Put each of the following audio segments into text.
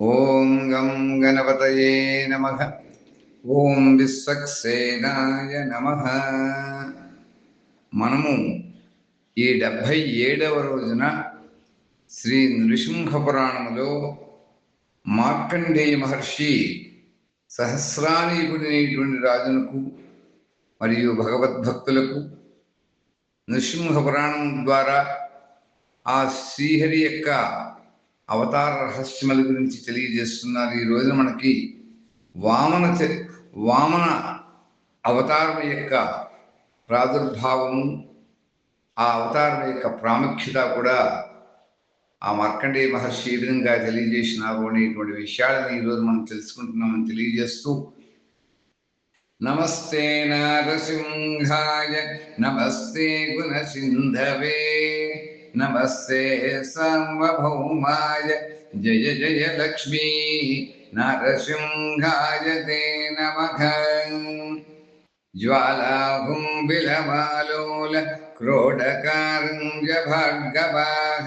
ఓం గం గణపతయే నమ. ఓం విశ్వక్సేనాయ నమ. మనము ఈ డెబ్భై ఏడవ రోజున శ్రీ నృసింహ పురాణములో మార్కండేయ మహర్షి సహస్రానీకుడైనటువంటి రాజునకు మరియు భగవద్భక్తులకు నృసింహ పురాణం ద్వారా ఆ శ్రీహరి యొక్క అవతార రహస్యముల గురించి తెలియజేస్తున్నారు. ఈ రోజు మనకి వామన వామన అవతారం యొక్క ప్రాదుర్భావము ఆ అవతారం యొక్క ప్రాముఖ్యత కూడా ఆ మార్కండే మహర్షి ఏ విధంగా తెలియజేసినారు అనేటువంటి విషయాలను ఈరోజు మనం తెలుసుకుంటున్నామని తెలియజేస్తూ నమస్తే నారసింహాయ నమస్తే గుణసింధవే. నమస్తే సార్వభౌమాయ జయ జయ లక్ష్మీ నరసింహాయ తే నమః జ్వాలాహుంబిలమాలోల క్రోడకారంజ భార్గవాహ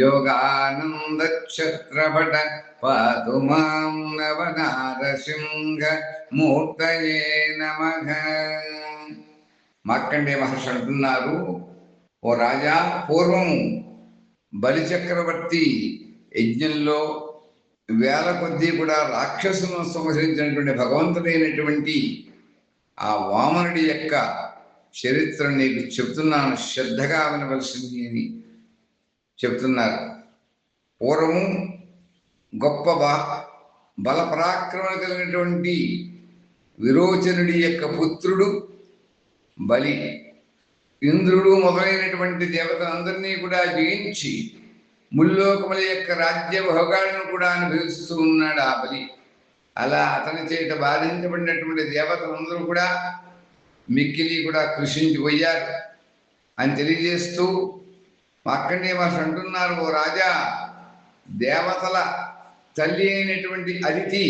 యోగానందఛత్రపట పాతు మాం నవనారసింహ మూర్తయే నమః మార్కండే మహర్షి అంటున్నారు ఓ రాజా పూర్వం బలిచక్రవర్తి యజ్ఞంలో వేల కొద్దీ కూడా రాక్షసులను సంహరించినటువంటి భగవంతుడైనటువంటి ఆ వామనుడి యొక్క చరిత్ర నీకు చెప్తున్నాను. శ్రద్ధగా వినవలసింది అని చెప్తున్నారు. పూర్వము గొప్ప బా బల పరాక్రమణ కలిగినటువంటి విరోచనుడి యొక్క పుత్రుడు బలి ఇంద్రుడు మొదలైనటువంటి దేవతలందరినీ కూడా జయించి ముల్లోకముల యొక్క రాజ్య భోగాలను కూడా అనుభవిస్తూ ఉన్నాడు ఆ బలి. అలా అతని చేత బాధించబడినటువంటి దేవతలందరూ కూడా మిక్కిలి కూడా కృషించి పోయారు. అని తెలియజేస్తూ మార్కండే మహర్షి అంటున్నారు ఓ రాజా దేవతల తల్లి అయినటువంటి అదితి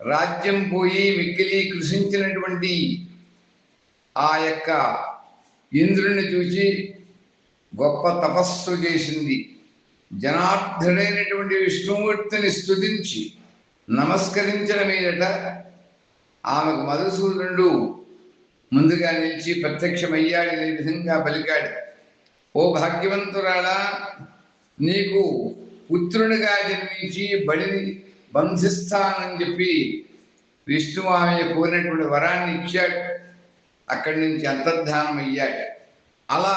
రాజ్యం పోయి మిక్కిలి కృషించినటువంటి ఆ యొక్క ఇంద్రుని చూచి గొప్ప తపస్సు చేసింది. జనార్దుడైనటువంటి విష్ణుమూర్తిని స్తుతించి నమస్కరించిన మీదట ఆమెకు మధుసూదనుడు ముందుగా నిలిచి ప్రత్యక్షమయ్యాడు అనే విధంగా పలికాడు. ఓ భాగ్యవంతురాలా నీకు పుత్రునిగా జన్మించి బడిని బంధిస్తానని చెప్పి విష్ణు ఆమె కోరినటువంటి వరాన్ని ఇచ్చాడు. అక్కడి నుంచి అంతర్ధానం అయ్యాడు. అలా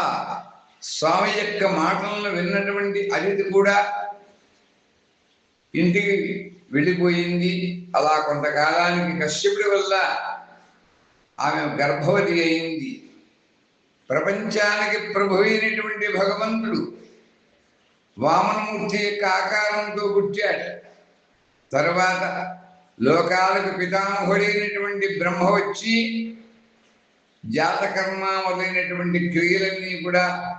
స్వామి యొక్క మాటలను విన్నటువంటి అతిథి కూడా ఇంటికి వెళ్ళిపోయింది. అలా కొంతకాలానికి కశ్యపుడి వల్ల ఆమె గర్భవతి అయింది. ప్రపంచానికి ప్రభు అయినటువంటి భగవంతుడు వామనమూర్తి యొక్క ఆకారంతో పుట్టాడు. తర్వాత లోకాలకు పితామహుడైనటువంటి బ్రహ్మ వచ్చి జాతకర్మ మొదలైనటువంటి క్రియలన్నీ కూడా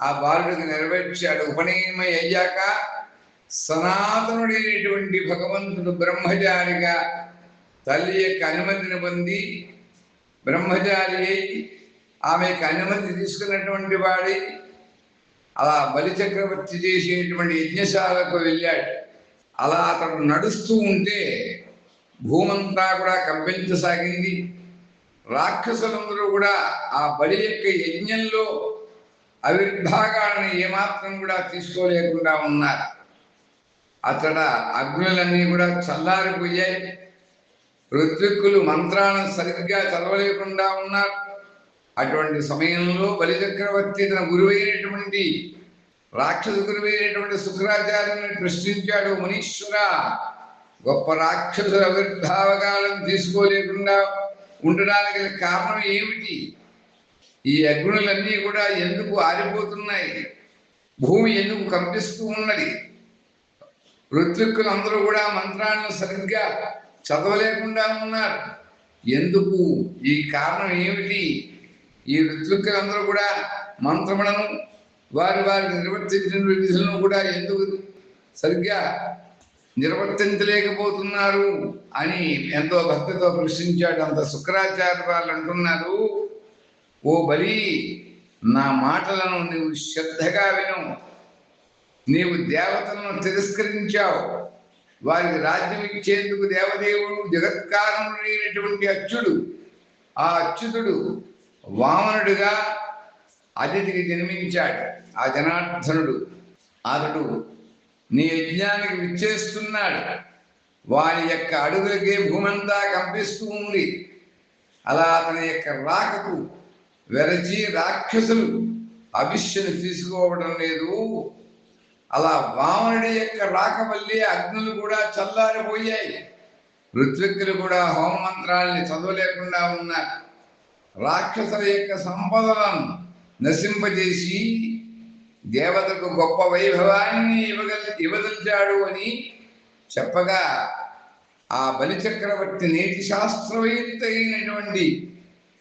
ఆ బాలుడికి నెరవేర్చాడు. ఉపనయనమై అయ్యాక సనాతనుడైనటువంటి భగవంతుడు బ్రహ్మచారిగా తల్లి యొక్క అనుమతిని పొంది బ్రహ్మచారి అయి యొక్క అనుమతి తీసుకున్నటువంటి వాడి అలా బలిచక్రవర్తి చేసేటువంటి యజ్ఞశాలకు వెళ్ళాడు. అలా అతడు నడుస్తూ ఉంటే భూమంతా కూడా కంపించసాగింది. రాక్షసులందరూ కూడా ఆ బలి యొక్క యజ్ఞంలో ఆవిర్భాగాలను ఏమాత్రం కూడా తీసుకోలేకుండా ఉన్నారు. అతడ అగ్నులన్నీ కూడా చల్లారిపోయాయి. ఋత్విక్కులు మంత్రాలను సరిగ్గా చదవలేకుండా ఉన్నారు. అటువంటి సమయంలో బలిచక్రవర్తి తన గురువైనటువంటి రాక్షస గురువైనటువంటి శుక్రాచార్యుని ప్రశ్నించాడు మునీశ్వర. గొప్ప రాక్షసుల ఆవిర్భావకాలం తీసుకోలేకుండా ఉండడానికి కారణం ఏమిటి? ఈ అగ్నులన్నీ కూడా ఎందుకు ఆరిపోతున్నాయి? భూమి ఎందుకు కంపిస్తూ ఉన్నది? ఋత్విక్కులందరూ కూడా మంత్రాలను సరిగ్గా చదవలేకుండా ఉన్నారు. ఎందుకు? ఈ కారణం ఏమిటి? ఈ ఋత్విక్కులందరూ కూడా మంత్రములను వారి వారి నిర్వర్తించిన విధులను కూడా ఎందుకు సరిగ్గా నిర్వర్తించలేకపోతున్నారు అని ఎంతో భక్తితో ప్రశ్నించాడు అంత శుక్రాచార్య వాళ్ళు అంటున్నారు. ఓ బలి నా మాటలను నీవు శ్రద్ధగా విను. నీవు దేవతలను తిరస్కరించావు. వారికి రాజ్యం ఇచ్చేందుకు దేవదేవుడు జగత్కారణుడైనటువంటి అచ్యుడు ఆ అచ్యుతుడు వామనుడుగా అతిథికి జన్మించాడు. ఆ జనార్దనుడు అతడు నీ యజ్ఞానికి విచ్చేస్తున్నాడు. వాని యొక్క అడుగులకే భూమంతా కంపిస్తూ ఉంది. అలా అతని యొక్క రాకకు వెరచి రాక్షసులు అవిష్యను తీసుకోవడం లేదు. అలా వామనుడి యొక్క రాక వల్లే అగ్నులు కూడా చల్లారిపోయాయి. ఋత్విక్కులు కూడా హోమ మంత్రాల్ని చదవలేకుండా ఉన్నారు. రాక్షసుల యొక్క సంపదలను నశింపజేసి దేవతకు గొప్ప వైభవాన్ని ఇవ్వగల ఇవ్వదలిచాడు అని చెప్పగా ఆ బలిచక్రవర్తి నేటి శాస్త్రవేత్త అయినటువంటి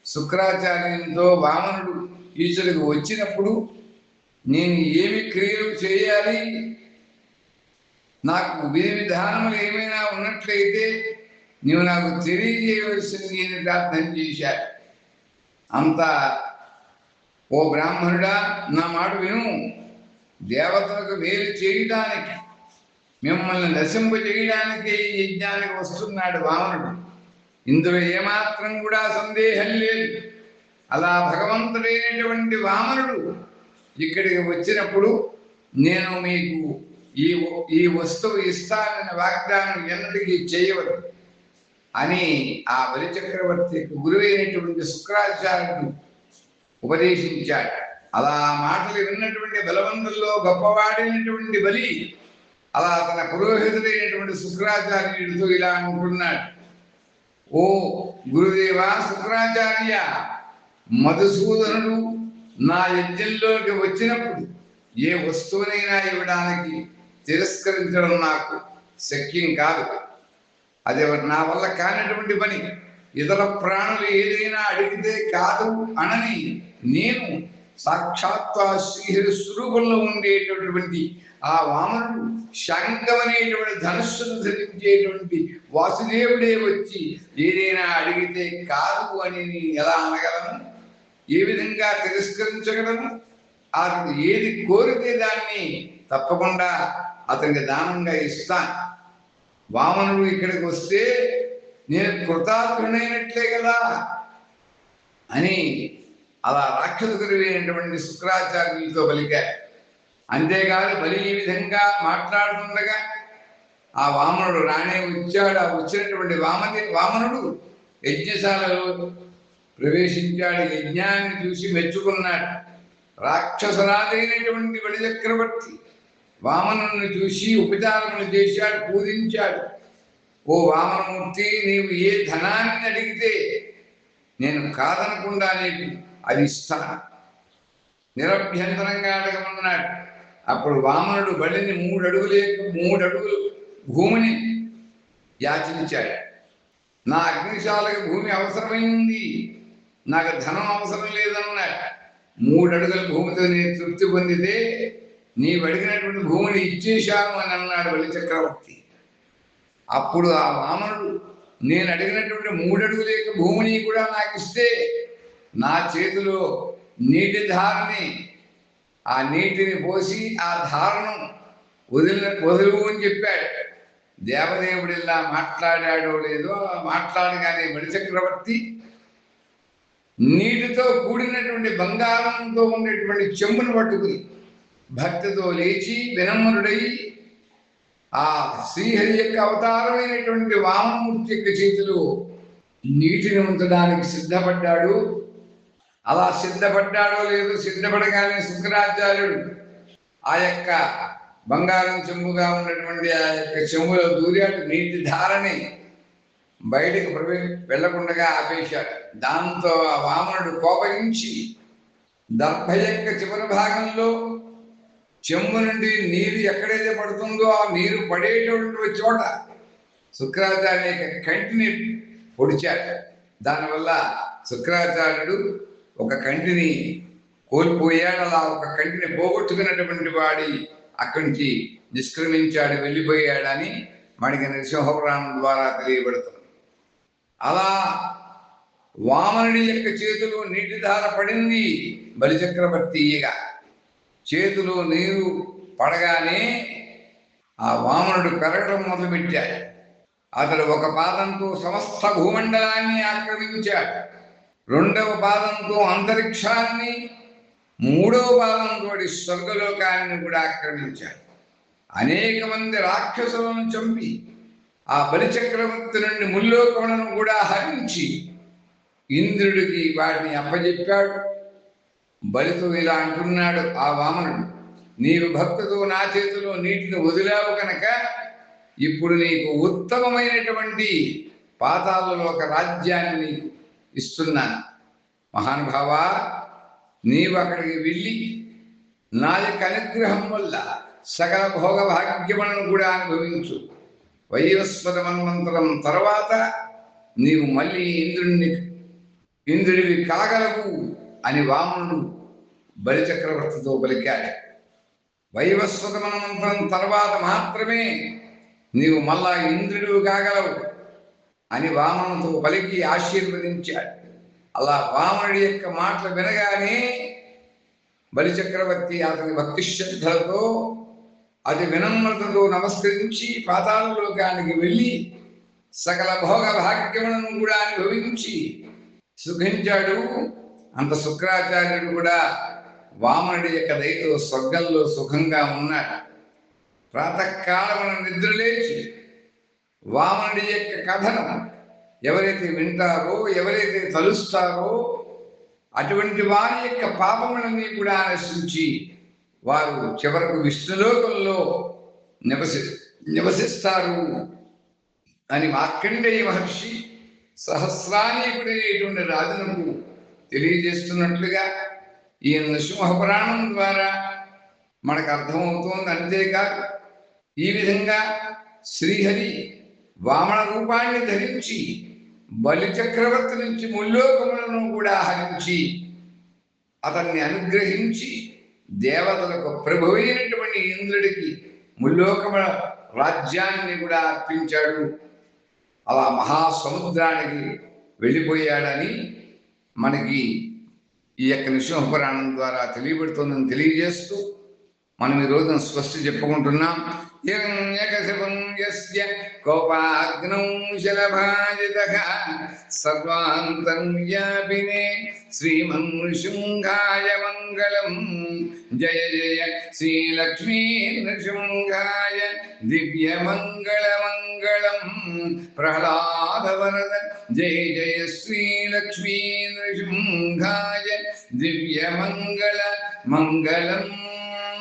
శుక్రాచార్యంతో వామనుడు ఈశ్వరుడికి వచ్చినప్పుడు నేను ఏమి క్రియలు చేయాలి? నాకు విధి విధానములు ఏమైనా ఉన్నట్లయితే నీవు నాకు తెలియజేయవలసింది అని ప్రార్థన చేశాడు. అంత ఓ బ్రాహ్మణుడా నా మాట విను. దేవతలకు మేలు చేయడానికి మిమ్మల్ని నశింపజేయడానికి ఈ యజ్ఞానికి వస్తున్నాడు వామనుడు. ఇందులో ఏమాత్రం కూడా సందేహం లేదు. అలా భగవంతుడైనటువంటి వామనుడు ఇక్కడికి వచ్చినప్పుడు నేను మీకు ఈ ఈ వస్తువు ఇస్తానని వాగ్దానం ఎన్నటికీ చేయవద్దు. అని ఆ బలిచక్రవర్తి గురువైనటువంటి శుక్రాచార్యుడు ఉపదేశించాడు. అలా మాటలు విన్నటువంటి బలవంతుల్లో గొప్పవాడైనటువంటి బలి అలా తన పురోహితుడైనటువంటి శుక్రాచార్యుడితో ఇలా అంటున్నాడు. ఓ గురుదేవా శుక్రాచార్య మధుసూదనుడు నా యజ్ఞంలోకి వచ్చినప్పుడు ఏ వస్తువునైనా ఇవ్వడానికి తిరస్కరించడం నాకు శక్యం కాదు. అది నా వల్ల కానటువంటి పని? ఇతర ప్రాణులు ఏదైనా అడిగితే కాదు అనని నేను సాక్షాత్ శ్రీహరి స్వరూపంలో ఉండేటటువంటి ఆ వామనుడు శంఖం అనేటువంటి ధనుస్సును ధరించేటువంటి వాసుదేవుడే వచ్చి ఏదైనా అడిగితే కాదు అని నేను ఎలా అనగలను? ఏ విధంగా తిరస్కరించగలను? అతను ఏది కోరితే దాన్ని తప్పకుండా అతనికి దానంగా ఇస్తాను. వామనుడు ఇక్కడికి వస్తే నేను కృతార్థుడైనట్లే కదా అని అలా రాక్షస గురువైనటువంటి శుక్రాచార్యులతో పలికారు అంతేకాదు బలి ఈ విధంగా మాట్లాడుతుండగా ఆ వామనుడు రాణే వచ్చాడు. ఆ వచ్చినటువంటి వామని వామనుడు యజ్ఞశాలలో ప్రవేశించాడు. యజ్ఞాన్ని చూసి మెచ్చుకున్నాడు. రాక్షసరాజైనటువంటి బలి చక్రవర్తి వామనుని చూసి ఉపచారములు చేశాడు పూజించాడు. ఓ వామనమూర్తి నీవు ఏ ధనాన్ని అడిగితే నేను కాదనకుండా నీకు అది ఇస్తాను నిరభ్యంతరంగా అడగమన్నాడు. అప్పుడు వామనుడు బలిని మూడు అడుగులే మూడు అడుగులు భూమిని యాచించాడు. నా అగ్నిశాలకు భూమి అవసరమైంది నాకు ధనం అవసరం లేదన్నాడు. మూడు అడుగుల భూమితో నేను తృప్తి పొందితే నీవు అడిగినటువంటి భూమిని ఇచ్చేశాను అని అన్నాడు బలి చక్రవర్తి అప్పుడు ఆ వామనుడు నేను అడిగినటువంటి మూడడుగుల యొక్క భూమిని కూడా నాకు ఇస్తే నా చేతిలో నీటి ధారని ఆ నీటిని పోసి ఆ ధారను వదిలిన వదులు అని చెప్పాడు. దేవదేవుడు ఇలా మాట్లాడాడో లేదో మాట్లాడగానే బలిచక్రవర్తి నీటితో కూడినటువంటి బంగారంతో ఉండేటువంటి చెంబును పట్టుకుని భక్తితో లేచి వినమ్రుడై ఆ శ్రీహరి యొక్క అవతారమైనటువంటి వామమూర్తి యొక్క చేతిలో నీటిని ఉంచడానికి సిద్ధపడ్డాడు. అలా సిద్ధపడ్డాడో లేదో సిద్ధపడగానే శుక్రాచార్యుడు ఆ యొక్క బంగారం చెంబుగా ఉన్నటువంటి ఆ యొక్క చెంబులో దూరాడు. నీటి ధారని బయటకు ప్రవే వెళ్ళకుండా ఆపేశాడు. దాంతో ఆ వామనుడు కోపగించి దర్భ యొక్క చివరి భాగంలో చెంబు నుండి నీరు ఎక్కడైతే పడుతుందో ఆ నీరు పడేటటువంటి చోట శుక్రాచార్య కంటిని పొడిచాడు దానివల్ల శుక్రాచార్యుడు ఒక కంటిని కోల్పోయాడు. అలా ఒక కంటిని పోగొట్టుకున్నటువంటి వాడి అక్కడి నుంచి నిష్క్రమించాడు వెళ్ళిపోయాడని మనకి నరసింహపురాణం ద్వారా తెలియబడుతుంది. అలా వామనుడి యొక్క చేతిలో నీటిధార పడింది బలిచక్రవర్తి ఈగ. చేతిలో నీరు పడగానే ఆ వామనుడు పెరగడం మొదలుపెట్టాడు అతడు ఒక పాదంతో సమస్త భూమండలాన్ని ఆక్రమించాడు. రెండవ పాదంతో అంతరిక్షాన్ని మూడవ పాదంతో స్వర్గలోకాన్ని కూడా ఆక్రమించాడు. అనేక మంది రాక్షసులను చంపి ఆ బలిచక్రవర్తి నుండి ముల్లోకములను కూడా హరించి ఇంద్రుడికి వాటిని అప్పజెప్పాడు. బలితో ఇలా అంటున్నాడు ఆ వామనుడు. నీవు భక్తితో నా చేతిలో నీటిని వదిలావు కనుక ఇప్పుడు నీకు ఉత్తమమైనటువంటి పాతాలలో ఒక రాజ్యాన్ని నీకు ఇస్తున్నాను. మహానుభావ నీవు అక్కడికి వెళ్ళి నా యొక్క అనుగ్రహం వల్ల సకల భోగ భాగ్యములను కూడా అనుభవించు. వైవస్వత మన్వంతరం తర్వాత నీవు మళ్ళీ ఇంద్రుడిని ఇంద్రుడివి కాగలవు. అని వామనుడు బలిచక్రవర్తితో బలికాడు వైవస్వత తర్వాత మాత్రమే నీవు మళ్ళా ఇంద్రుడు కాగలవు అని వామనుతో పలికి ఆశీర్వదించాడు. అలా వామనుడి యొక్క మాటలు వినగానే బలిచక్రవర్తి అతని భక్తి శ్రద్ధలతో అది వినమ్రతతో నమస్కరించి పాతాళలోకానికి వెళ్ళి సకల భోగ భాగ్యములను కూడా అనుభవించి సుఖించాడు. అంత శుక్రాచార్యుడు కూడా వామనుడి యొక్క దయతో స్వర్గంలో సుఖంగా ఉన్నాడు. ప్రాతకాలమున నిద్రలేచి వామనుడి యొక్క కథను ఎవరైతే వింటారో ఎవరైతే తలుస్తారో అటువంటి వారి యొక్క పాపములన్నీ కూడా ఆలోచించి వారు చివరకు విష్ణులోకంలో నివసి నివసిస్తారు అని మార్కండేయ మహర్షి సహస్రానీకుడైనటువంటి రాజునకు తెలియజేస్తున్నట్లుగా ఈ నృసింహ పురాణం ద్వారా మనకు అర్థమవుతోంది. అంతేకాదు ఈ విధంగా శ్రీహరి వామన రూపాన్ని ధరించి బలి చక్రవర్తి నుంచి ముల్లోకములను కూడా హరించి అతన్ని అనుగ్రహించి దేవతలకు ప్రభువైనటువంటి ఇంద్రుడికి ముల్లోకముల రాజ్యాన్ని కూడా అర్పించాడు. అలా మహాసముద్రానికి వెళ్ళిపోయాడని మనకి ఈ యొక్క నృసింహ పురాణం ద్వారా తెలియబెడుతుందని తెలియజేస్తూ మనం ఈ రోజున స్వస్తి చెప్పుకుంటున్నాం. హిరణ్యకశిపం యస్య కోపాగ్నౌ శలభాజితః సర్వాంతర్యాపినే శ్రీమన్నృశృంగాయ మంగళం. జయ జయ శ్రీలక్ష్మీ నృశృంగాయ దివ్య మంగళ మంగళం ప్రహ్లాదవరద జయ జయ శ్రీలక్ష్మీ నృశృంగాయ దివ్య మంగళ మంగళం.